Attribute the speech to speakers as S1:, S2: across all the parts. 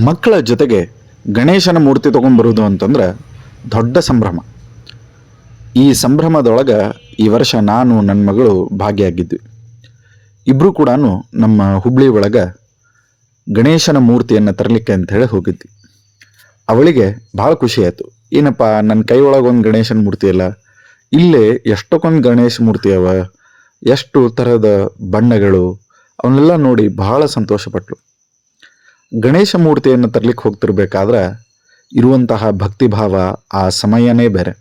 S1: ಮಕ್ಕಳ ಜೊತೆಗೆ ಗಣೇಶನ ಮೂರ್ತಿ ತೊಗೊಂಡ್ಬರೋದು ಅಂತಂದ್ರೆ ದೊಡ್ಡ ಸಂಭ್ರಮ. ಈ ಸಂಭ್ರಮದೊಳಗೆ ಈ ವರ್ಷ ನಾನು ನನ್ನ ಮಗಳು ಭಾಗಿಯಾಗಿದ್ವಿ. ಇಬ್ಬರು ಕೂಡ ನಮ್ಮ ಹುಬ್ಳಿ ಒಳಗೆ ಗಣೇಶನ ಮೂರ್ತಿಯನ್ನು ತರಲಿಕ್ಕೆ ಅಂತ ಹೇಳಿ ಹೋಗಿದ್ವಿ. ಅವಳಿಗೆ ಭಾಳ ಖುಷಿ ಆಯಿತು. ಏನಪ್ಪ ನನ್ನ ಕೈ ಒಳಗೆ ಒಂದು ಗಣೇಶನ ಮೂರ್ತಿ ಅಲ್ಲ? ಇಲ್ಲೇ ಎಷ್ಟಕ್ಕೊಂದು ಗಣೇಶ ಮೂರ್ತಿ ಅವ? ಎಷ್ಟು ಥರದ ಬಣ್ಣಗಳು? ಅವನ್ನೆಲ್ಲ ನೋಡಿ ಬಹಳ ಸಂತೋಷಪಟ್ಲು. ಗಣೇಶ ಮೂರ್ತಿಯನ್ನು ತರಲಿಕ್ಕೆ ಹೋಗ್ತಿರ್ಬೇಕಾದ್ರೆ ಇರುವಂತಹ ಭಕ್ತಿಭಾವ ಆ ಸಮಯನೇ ಬೇರೆ.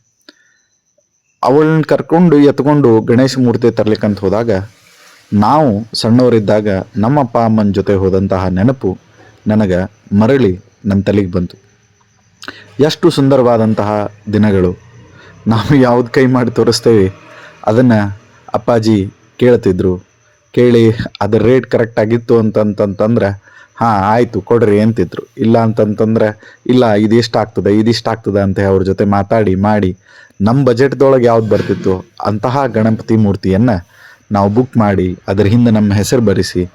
S1: ಅವಳನ್ನ ಕರ್ಕೊಂಡು ಎತ್ಕೊಂಡು ಗಣೇಶ ಮೂರ್ತಿ ತರ್ಲಿಕ್ಕಂತ ಹೋದಾಗ ನಾವು ಸಣ್ಣವರಿದ್ದಾಗ ನಮ್ಮ ಅಪ್ಪ ಅಮ್ಮನ ಜೊತೆ ಹೋದಂತಹ ನೆನಪು ನನಗೆ ಮರಳಿ ನನ್ನ ತಲೆಗೆ ಬಂತು. ಎಷ್ಟು ಸುಂದರವಾದಂತಹ ದಿನಗಳು ನಾವು ಯಾವ್ದು ಕೈ ಮಾಡಿ ತೋರಿಸ್ತೇವೆ ಅದನ್ನು ಅಪ್ಪಾಜಿ ಕೇಳ್ತಿದ್ರು. ಕೇಳಿ ಅದರ ರೇಟ್ ಕರೆಕ್ಟ್ ಆಗಿತ್ತು ಅಂತಂತಂತಂದ್ರೆ ಹಾಂ, ಆಯಿತು, ಕೊಡ್ರಿ ಅಂತಿದ್ರು. ಇಲ್ಲ ಅಂತಂತಂದ್ರೆ, ಇಲ್ಲ ಇದಿಷ್ಟು ಆಗ್ತದೆ ಇದಿಷ್ಟು ಆಗ್ತದೆ ಅಂತ ಅವ್ರ ಜೊತೆ ಮಾತಾಡಿ, ಮಾಡಿ ನಮ್ಮ ಬಜೆಟ್ದೊಳಗೆ ಯಾವ್ದು ಬರ್ತಿತ್ತು, ಅಂತಹ ಗಣಪತಿ ಮೂರ್ತಿಯನ್ನು ನಾವು ಬುಕ್ ಮಾಡಿ, ಅದ್ರ ಹಿಂದೆ ನಮ್ಮ ಹೆಸರು ಬರೆಸಿ,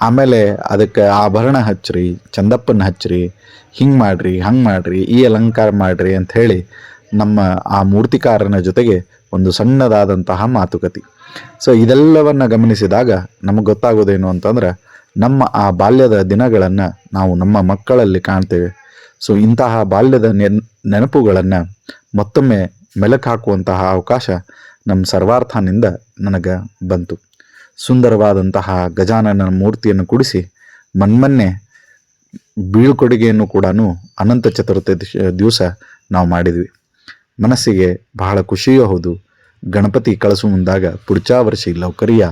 S1: ಆಮೇಲೆ ಅದಕ್ಕೆ ಆಭರಣ ಹಚ್ಚ್ರಿ, ಚಂದಪ್ಪನ ಹಚ್ಚ್ರಿ, ಹಿಂಗೆ ಮಾಡ್ರಿ, ಹಂಗೆ ಮಾಡ್ರಿ, ಈ ಅಲಂಕಾರ ಮಾಡ್ರಿ ಅಂತ ಹೇಳಿ ನಮ್ಮ ಆ ಮೂರ್ತಿಕಾರನ ಜೊತೆಗೆ ಒಂದು ಸಣ್ಣದಾದಂತಹ ಮಾತುಕತೆ. ಸೊ ಇದೆಲ್ಲವನ್ನು ಗಮನಿಸಿದಾಗ ನಮಗೆ ಗೊತ್ತಾಗೋದೇನು ಅಂತಂದ್ರೆ ನಮ್ಮ ಆ ಬಾಲ್ಯದ ದಿನಗಳನ್ನು ನಾವು ನಮ್ಮ ಮಕ್ಕಳಲ್ಲಿ ಕಾಣ್ತೇವೆ. ಸೊ ಇಂತಹ ಬಾಲ್ಯದ ನೆನ್, ನೆನಪುಗಳನ್ನು ಮತ್ತೊಮ್ಮೆ ಮೆಲುಕು ಹಾಕುವಂತಹ ಅವಕಾಶ ನಮ್ಮ ಸರ್ವಾರ್ಥನಿಂದ ನನಗೆ ಬಂತು. ಸುಂದರವಾದಂತಹ ಗಜಾನನ ಮೂರ್ತಿಯನ್ನು ಕುಡಿಸಿ ಮನ್ಮನ್ನೆ ಬೀಳ್ಕೊಡುಗೆಯನ್ನು ಕೂಡ ಅನಂತ ಚತುರ್ಥಿ ದಿವಸ ನಾವು ಮಾಡಿದ್ವಿ. ಮನಸ್ಸಿಗೆ ಬಹಳ ಖುಷಿಯೂ ಹೌದು. ಗಣಪತಿ ಕಳಸು ಮುಂದಾಗ ಪುಡ್ಚಾ ವರ್ಷಿ ಲೌಕರಿಯ